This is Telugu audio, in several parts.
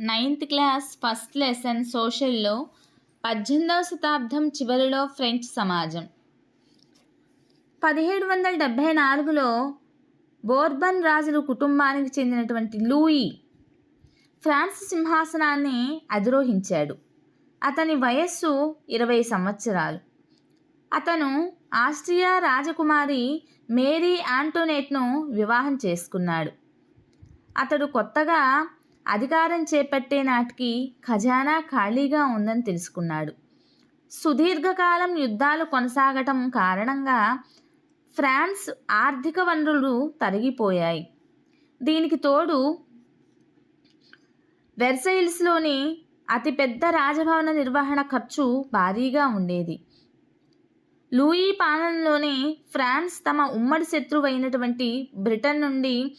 నైన్త్ క్లాస్ ఫస్ట్ లెసన్ సోషల్లో పద్దెనిమిదవ శతాబ్దం చివరిలో ఫ్రెంచ్ సమాజం. పదిహేడు వందల డెబ్భై నాలుగులో బోర్బన్ రాజుల కుటుంబానికి చెందినటువంటి లూయి ఫ్రాన్స్ సింహాసనాన్ని అధిరోహించాడు. అతని వయస్సు ఇరవై సంవత్సరాలు. అతను ఆస్ట్రియా రాజకుమారి మేరీ ఆంటోనేట్ను వివాహం చేసుకున్నాడు. అతడు కొత్తగా అధికారం చేపట్టే నాటికి ఖజానా ఖాళీగా ఉందని తెలుసుకున్నాడు. సుదీర్ఘకాలం యుద్ధాలు కొనసాగటం కారణంగా ఫ్రాన్స్ ఆర్థిక వనరులు తరిగిపోయాయి. దీనికి తోడు వెర్సైల్స్లోని అతిపెద్ద రాజభవన నిర్వహణ ఖర్చు భారీగా ఉండేది. లూయి పాలనలోనే ఫ్రాన్స్ తమ ఉమ్మడి శత్రువైనటువంటి బ్రిటన్ నుండి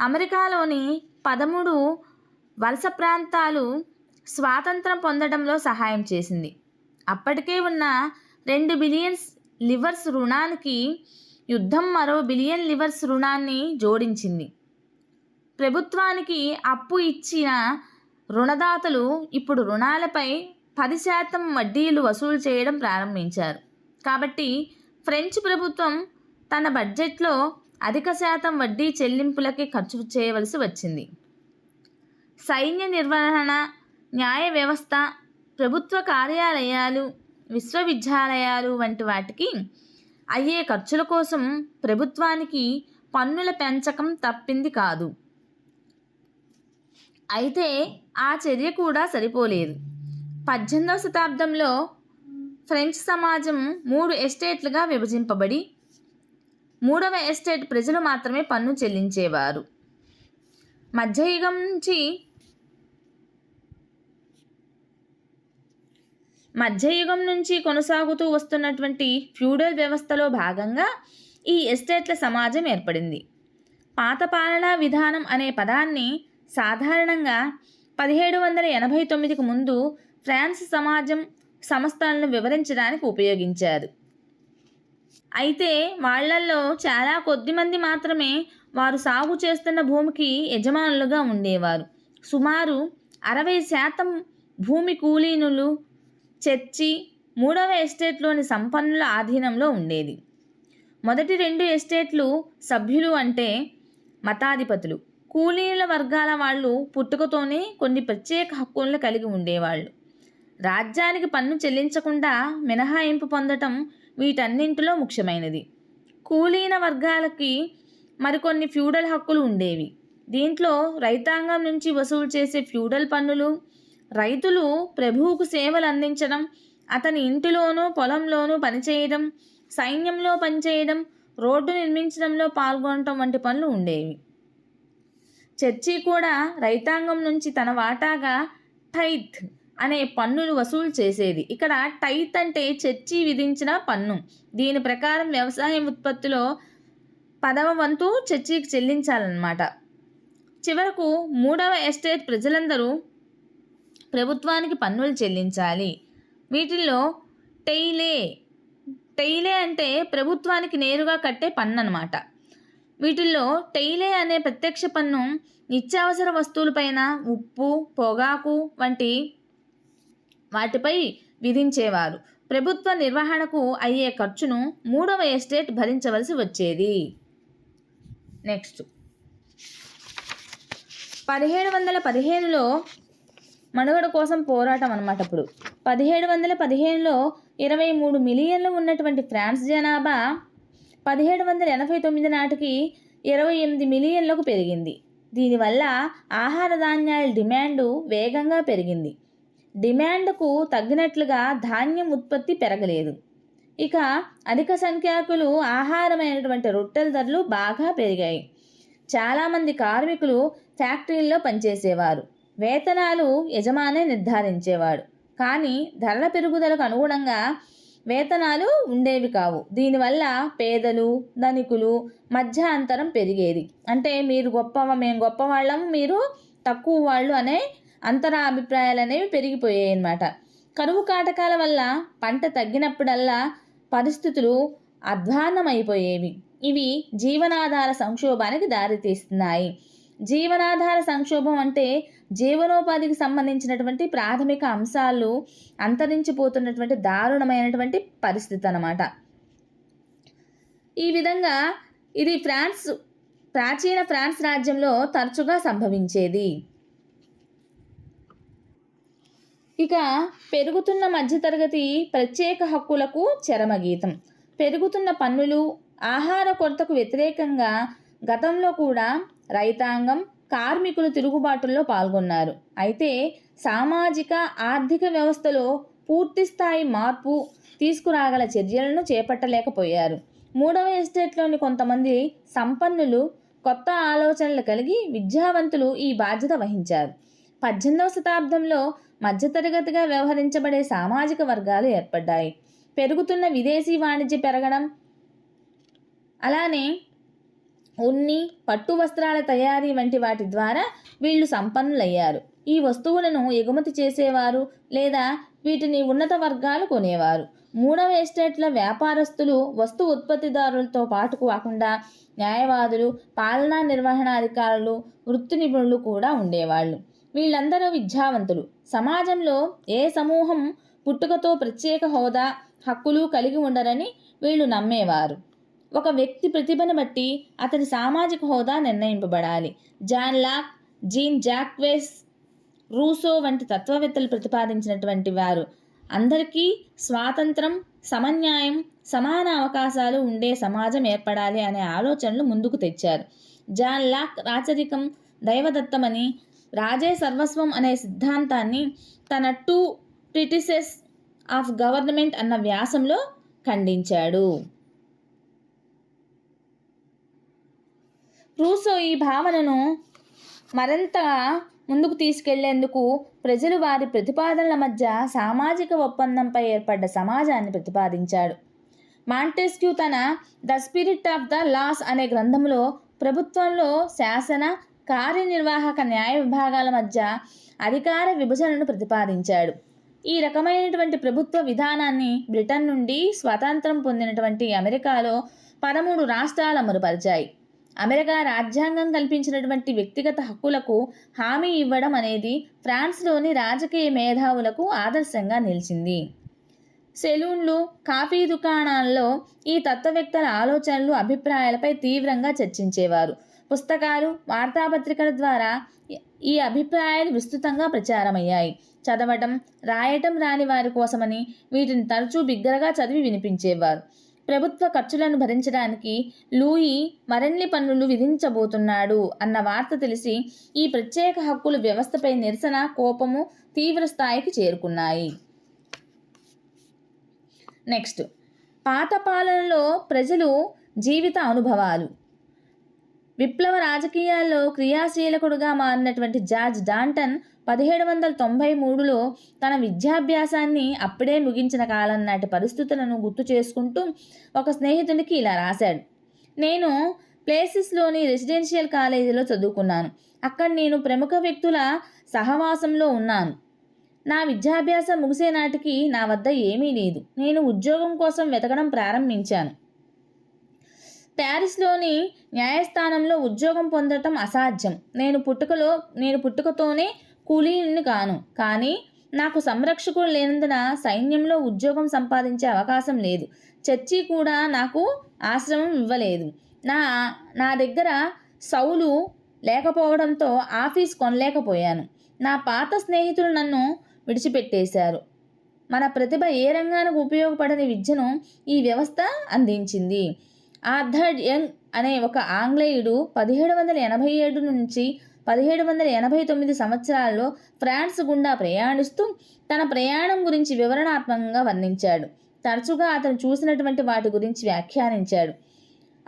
అమెరికాలోని పదమూడు వలస ప్రాంతాలు స్వాతంత్రం పొందడంలో సహాయం చేసింది. అప్పటికే ఉన్న రెండు బిలియన్స్ లివర్స్ రుణానికి యుద్ధం మరో బిలియన్ లివర్స్ రుణాన్ని జోడించింది. ప్రభుత్వానికి అప్పు ఇచ్చిన రుణదాతలు ఇప్పుడు రుణాలపై పది శాతం వడ్డీలు వసూలు చేయడం ప్రారంభించారు. కాబట్టి ఫ్రెంచ్ ప్రభుత్వం తన బడ్జెట్లో అధిక శాతం వడ్డీ చెల్లింపులకి ఖర్చు చేయవలసి వచ్చింది. సైన్య నిర్వహణ న్యాయ వ్యవస్థ ప్రభుత్వ కార్యాలయాలు విశ్వవిద్యాలయాలు వంటి వాటికి అయ్యే ఖర్చుల కోసం ప్రభుత్వానికి పన్నుల పెంచకం తప్పింది కాదు. అయితే ఆ చర్య కూడా సరిపోలేదు. పద్దెనిమిదవ శతాబ్దంలో ఫ్రెంచ్ సమాజం మూడు ఎస్టేట్లుగా విభజింపబడి మూడవ ఎస్టేట్ ప్రజలు మాత్రమే పన్ను చెల్లించేవారు. మధ్యయుగం నుంచి మధ్యయుగం నుంచి కొనసాగుతూ వస్తున్నటువంటి ఫ్యూడల్ వ్యవస్థలో భాగంగా ఈ ఎస్టేట్ల సమాజం ఏర్పడింది. పాత పాలనా విధానం అనే పదాన్ని సాధారణంగా పదిహేడు వందల ఎనభై తొమ్మిదికి ముందు ఫ్రాన్స్ సమాజం సంస్థలను వివరించడానికి ఉపయోగించారు. అయితే వాళ్ళల్లో చాలా కొద్ది మంది మాత్రమే వారు సాగు చేస్తున్న భూమికి యజమానులుగా ఉండేవారు. సుమారు అరవై శాతం భూమి కూలీనులు చర్చి మూడవ ఎస్టేట్లోని సంపన్నుల ఆధీనంలో ఉండేది. మొదటి రెండు ఎస్టేట్లు సభ్యులు అంటే మతాధిపతులు. కూలీల వర్గాల వాళ్ళు పుట్టుకతోనే కొన్ని ప్రత్యేక హక్కులను కలిగి ఉండేవాళ్ళు. రాజ్యానికి పన్ను చెల్లించకుండా మినహాయింపు పొందటం వీటన్నింటిలో ముఖ్యమైనది. కూలీన వర్గాలకి మరికొన్ని ఫ్యూడల్ హక్కులు ఉండేవి. దీంట్లో రైతాంగం నుంచి వసూలు చేసే ఫ్యూడల్ పన్నులు రైతులు ప్రభువుకు సేవలు అందించడం అతని ఇంటిలోనూ పొలంలోనూ పనిచేయడం సైన్యంలో పనిచేయడం రోడ్డు నిర్మించడంలో పాల్గొనటం వంటి పనులు ఉండేవి. చర్చి కూడా రైతాంగం నుంచి తన వాటాగా టైత్ అనే పన్నులు వసూలు చేసేది. ఇక్కడ టైత్ అంటే చర్చి విధించిన పన్ను. దీని ప్రకారం వ్యవసాయం ఉత్పత్తిలో పదవ వంతు చర్చికి చెల్లించాలన్నమాట. చివరకు మూడవ ఎస్టేట్ ప్రజలందరూ ప్రభుత్వానికి పన్నులు చెల్లించాలి. వీటిల్లో టెయిలే టెయిలే అంటే ప్రభుత్వానికి నేరుగా కట్టే పన్ను అనమాట వీటిల్లో టెయిలే అనే ప్రత్యక్ష పన్ను నిత్యావసర వస్తువులపైన ఉప్పు పొగాకు వంటి వాటిపై విధించేవారు. ప్రభుత్వ నిర్వహణకు అయ్యే ఖర్చును మూడవ ఎస్టేట్ భరించవలసి వచ్చేది. నెక్స్ట్. పదిహేడు వందల పదిహేనులో మనుగడ కోసం పోరాటం అనమాట ఇప్పుడు. పదిహేడు వందల పదిహేనులో ఇరవై మూడు మిలియన్లు ఉన్నటువంటి ఫ్రాన్స్ జనాభా పదిహేడు వందల ఎనభై తొమ్మిది నాటికి ఇరవై ఎనిమిది మిలియన్లకు పెరిగింది. దీనివల్ల ఆహార ధాన్యాల డిమాండు వేగంగా పెరిగింది. డిమాండ్కు తగ్గినట్లుగా ధాన్యం ఉత్పత్తి పెరగలేదు. ఇక అధిక సంఖ్యాకులు ఆహారమైనటువంటి రొట్టెల ధరలు బాగా పెరిగాయి. చాలామంది కార్మికులు ఫ్యాక్టరీల్లో పనిచేసేవారు. వేతనాలు యజమానే నిర్ధారించేవాడు. కానీ ధరల పెరుగుదలకు అనుగుణంగా వేతనాలు ఉండేవి కావు. దీనివల్ల పేదలు ధనికులు మధ్య అంతరం పెరిగేది. అంటే మీరు గొప్ప మేము గొప్పవాళ్ళం మీరు తక్కువ వాళ్ళు అనే అంతర అభిప్రాయాలు అనేవి పెరిగిపోయాయి అన్నమాట కరువు కాటకాల వల్ల పంట తగ్గినప్పుడల్లా పరిస్థితులు అధ్వాన్నమైపోయేవి. ఇవి జీవనాధార సంక్షోభానికి దారితీస్తున్నాయి. జీవనాధార సంక్షోభం అంటే జీవనోపాధికి సంబంధించినటువంటి ప్రాథమిక అంశాలు అంతరించిపోతున్నటువంటి దారుణమైనటువంటి పరిస్థితి అన్నమాట. ఈ విధంగా ఇది ఫ్రాన్స్ ప్రాచీన ఫ్రాన్స్ రాజ్యంలో తరచుగా సంభవించేది. ఇక పెరుగుతున్న మధ్యతరగతి ప్రత్యేక హక్కులకు చరమగీతం. పెరుగుతున్న పన్నులు ఆహార కొరతకు వ్యతిరేకంగా గతంలో కూడా రైతాంగం కార్మికులు తిరుగుబాటుల్లో పాల్గొన్నారు. అయితే సామాజిక ఆర్థిక వ్యవస్థలో పూర్తిస్థాయి మార్పు తీసుకురాగల చర్యలను చేపట్టలేకపోయారు. మూడవ ఎస్టేట్లోని కొంతమంది సంపన్నులు కొత్త ఆలోచనలు కలిగి విద్యావంతులు ఈ బాధ్యత వహించారు. పద్దెనిమిదవ శతాబ్దంలో మధ్యతరగతిగా వ్యవహరించబడే సామాజిక వర్గాలు ఏర్పడ్డాయి. పెరుగుతున్న విదేశీ వాణిజ్య పెరగడం అలానే ఉన్ని పట్టు వస్త్రాల తయారీ వంటి వాటి ద్వారా వీళ్ళు సంపన్నులయ్యారు. ఈ వస్తువులను ఎగుమతి చేసేవారు లేదా వీటిని ఉన్నత వర్గాలు కొనేవారు. మూడవ ఎస్టేట్ల వ్యాపారస్తులు వస్తు ఉత్పత్తిదారులతో పాటు కాకుండా న్యాయవాదులు పాలనా నిర్వహణ అధికారులు వృత్తి నిపుణులు కూడా ఉండేవాళ్ళు. వీళ్ళందరూ విద్యావంతులు. సమాజంలో ఏ సమూహం పుట్టుకతో ప్రత్యేక హోదా హక్కులు కలిగి ఉండరని వీళ్ళు నమ్మేవారు. ఒక వ్యక్తి ప్రతిభను బట్టి అతని సామాజిక హోదా నిర్ణయింపబడాలి. John Locke Jean Jacques Rousseau వంటి తత్వవేత్తలు ప్రతిపాదించినటువంటి వారు. అందరికీ స్వాతంత్రం సమన్యాయం సమాన అవకాశాలు ఉండే సమాజం ఏర్పడాలి అనే ఆలోచనలు ముందుకు తెచ్చారు. జాన్ లాక్ రాచరికం దైవదత్తమని రాజే సర్వస్వం అనే సిద్ధాంతాన్ని తన టూ ట్రిటిసెస్ ఆఫ్ గవర్నమెంట్ అన్న వ్యాసంలో ఖండించాడు. రూసో ఈ భావనను మరింత ముందుకు తీసుకెళ్ళేందుకు ప్రజలు వారి ప్రతిపాదనల మధ్య సామాజిక ఒప్పందంపై ఏర్పడ్డ సమాజాన్ని ప్రతిపాదించాడు. మాంటెస్క్యూ తన the spirit of the laws అనే గ్రంథంలో ప్రభుత్వంలో శాసన కార్యనిర్వాహక న్యాయ విభాగాల మధ్య అధికార విభజనను ప్రతిపాదించాడు. ఈ రకమైనటువంటి ప్రభుత్వ విధానాన్ని బ్రిటన్ నుండి స్వాతంత్రం పొందినటువంటి అమెరికాలో పదమూడు రాష్ట్రాలు అమలుపరిచాయి. అమెరికా రాజ్యాంగం కల్పించినటువంటి వ్యక్తిగత హక్కులకు హామీ ఇవ్వడం అనేది ఫ్రాన్స్లోని రాజకీయ మేధావులకు ఆదర్శంగా నిలిచింది. సెలూన్లు కాఫీ దుకాణాల్లో ఈ తత్వవేత్తల ఆలోచనలు అభిప్రాయాలపై తీవ్రంగా చర్చించేవారు. పుస్తకాలు వార్తాపత్రికల ద్వారా ఈ అభిప్రాయాలు విస్తృతంగా ప్రచారమయ్యాయి. చదవటం రాయటం రాని వారి కోసమని వీటిని తరచూ బిగ్గరగా చదివి వినిపించేవారు. ప్రభుత్వ ఖర్చులను భరించడానికి లూయి మరిన్ని పన్నులు విధించబోతున్నాడు అన్న వార్త తెలిసి ఈ ప్రత్యేక హక్కుల వ్యవస్థపై నిరసన కోపము తీవ్ర స్థాయికి చేరుకున్నాయి. నెక్స్ట్. పాత పాలనలో ప్రజలు జీవిత అనుభవాలు. విప్లవ రాజకీయాల్లో క్రియాశీలకుడుగా మారినటువంటి జార్జ్ డాంటన్ పదిహేడు వందల తొంభై మూడులో తన విద్యాభ్యాసాన్ని అప్పుడే ముగించిన కాలం నాటి పరిస్థితులను గుర్తు చేసుకుంటూ ఒక స్నేహితునికి ఇలా రాశాడు. నేను ప్లేసెస్లోని రెసిడెన్షియల్ కాలేజీలో చదువుకున్నాను. అక్కడ నేను ప్రముఖ వ్యక్తుల సహవాసంలో ఉన్నాను. నా విద్యాభ్యాసం ముగిసే నాటికి నా వద్ద ఏమీ లేదు. నేను ఉద్యోగం కోసం వెతకడం ప్రారంభించాను. ప్యారిస్లోని న్యాయస్థానంలో ఉద్యోగం పొందటం అసాధ్యం. నేను పుట్టుకలో నేను పుట్టుకతోనే కూలీని కాను. కానీ నాకు సంరక్షకుడు లేనందున సైన్యంలో ఉద్యోగం సంపాదించే అవకాశం లేదు. చర్చి కూడా నాకు ఆశ్రమం ఇవ్వలేదు. నా నా దగ్గర సౌలు లేకపోవడంతో ఆఫీస్ కొనలేకపోయాను. నా పాత స్నేహితులు నన్ను విడిచిపెట్టేశారు. మన ప్రతిభ ఏ రంగానికి ఉపయోగపడని విద్యను ఈ వ్యవస్థ అందించింది. ఆర్థర్ యంగ్ అనే ఒక ఆంగ్లేయుడు పదిహేడు వందల ఎనభై ఏడు నుంచి పదిహేడు వందల ఎనభై తొమ్మిది సంవత్సరాల్లో ఫ్రాన్స్ గుండా ప్రయాణిస్తూ తన ప్రయాణం గురించి వివరణాత్మకంగా వర్ణించాడు. తరచుగా అతను చూసినటువంటి వాటి గురించి వ్యాఖ్యానించాడు.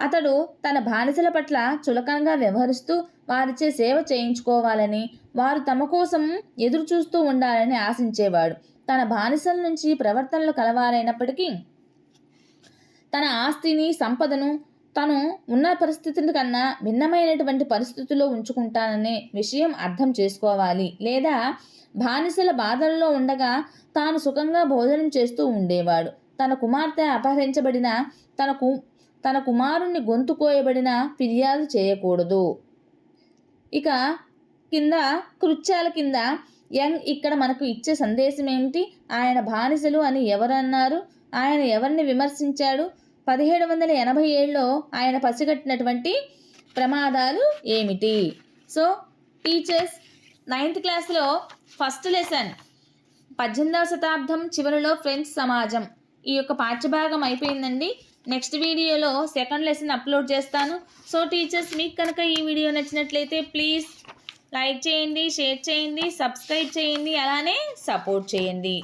అతడు తన బానిసల పట్ల చులకనగా వ్యవహరిస్తూ వారిచే సేవ చేయించుకోవాలని వారు తమ కోసం ఎదురు చూస్తూ ఉండాలని ఆశించేవాడు. తన బానిసల నుంచి ప్రవర్తనలు కలవారైనప్పటికీ తన ఆస్తిని సంపదను తను ఉన్న పరిస్థితుల కన్నా భిన్నమైనటువంటి పరిస్థితుల్లో ఉంచుకుంటాననే విషయం అర్థం చేసుకోవాలి. లేదా బానిసల బాధల్లో ఉండగా తాను సుఖంగా భోజనం చేస్తూ ఉండేవాడు. తన కుమార్తె అపహరించబడిన తన కు తన కుమారుణ్ణి గొంతు కోయబడిన ఫిర్యాదు చేయకూడదు. ఇక కింద కృత్యాల కింద యంగ్ ఇక్కడ మనకు ఇచ్చే సందేశం ఏమిటి? ఆయన బానిసలు అని ఎవరన్నారు ఆయన ఎవరిని విమర్శించాడు? పదిహేడు వందల ఎనభై ఏడులో ఆయన పసిగట్టినటువంటి ప్రమాదాలు ఏమిటి? సో టీచర్స్ నైన్త్ క్లాస్లో ఫస్ట్ లెసన్. పద్దెనిమిదవ శతాబ్దం చివరిలో ఫ్రెంచ్ సమాజం. ఈ యొక్క పాఠ్యభాగం అయిపోయిందండి. నెక్స్ట్ వీడియోలో సెకండ్ లెసన్ అప్లోడ్ చేస్తాను. సో టీచర్స్ మీకు కనుక ఈ వీడియో నచ్చినట్లయితే ప్లీజ్ లైక్ చేయండి షేర్ చేయండి సబ్స్క్రైబ్ చేయండి అలానే సపోర్ట్ చేయండి.